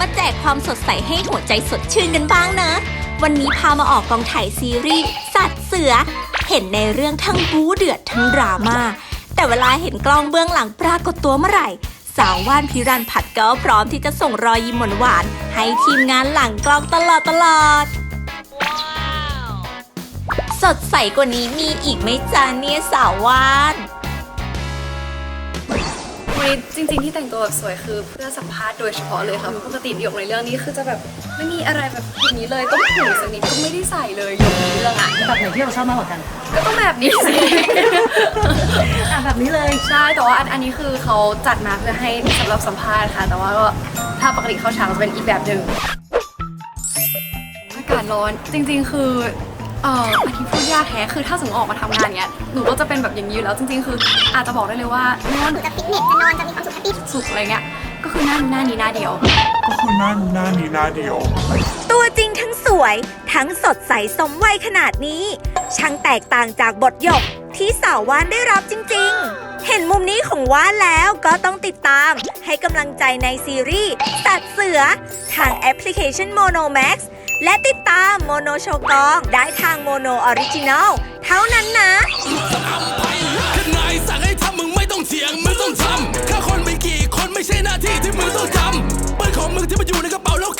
มาแจกความสดใสให้หัวใจสดชื่นกันบ้างนะ วันนี้พามาออกกองถ่ายซีรีส์สัตว์เสือ เห็นในเรื่องทั้งบู๊เดือดทั้งดราม่า แต่เวลาเห็นกล้องเบื้องหลังปรากฏตัวเมื่อไหร่ สาวว่านพิรันผัดก็พร้อมที่จะส่งรอยยิ้มหวานๆให้ทีมงานหลังกล้องตลอดตลอดสดใสกว่านี้มีอีกไหมจ๊ะเนี่ยสาวว่าน วันนี้จริง ๆ ที่แต่งตัวแบบสวยคือเพื่อสัมภาษณ์โดยเฉพาะเลยค่ะปกติหยกในเรื่องนี้คือจะแบบไม่มีอะไรแบบอย่างนี้เลยต้องหูสักนิดก็ไม่ได้ใส่เลยหยกในเรื่องอะแบบไหนที่เราชอบมากกว่ากันก็ต้องแบบนี้สิอะแบบนี้เลยใช่แต่ว่าอันอันนี้คือเขาจัดมาเพื่อให้สำหรับสัมภาษณ์ค่ะ แต่ว่าก็ถ้าปกติเข้าฉากจะเป็นอีกแบบหนึ่งอากาศร้อนจริง ๆ คือ เอ่ออันที่พูดยากแท้คือถ้าสมมติออกมาทำงานเนี้ยหนูก็จะเป็นแบบอย่างนี้อยู่แล้วจริงๆ คือ อาจจะบอกได้เลยว่าไม่ว่าหนูจะฟิตเนสจะนอนจะมีความสุขแฮปปี้สุดๆอะไรเงี้ยก็คือหน้าหน้านี้หน้าเดียว ก็คือหน้าหน้านี้หน้าเดียว ตัวจริงทั้งสวยทั้งสดใสสมวัยขนาดนี้ ช่างแตกต่างจากบทหยกที่สาวว่านได้รับจริง ๆ เห็นมุมนี้ของว่านแล้วก็ต้องติดตามให้กำลังใจในซีรีส์ตัดเสือ ทางแอปพลิเคชัน Mono Max และติดตามโมโนโชกองได้ทางโมโนออริจิน l เท่านั้นนะข้างในสั่งให้ทำมึงไม่ต้องเถียงมึงต้องทำข้าคนไม่กี่คนไม่ใช่หน้าที่ที่มึงต้องทำปืนของมึงที่มันอยู่ในกระเป๋าแล้ว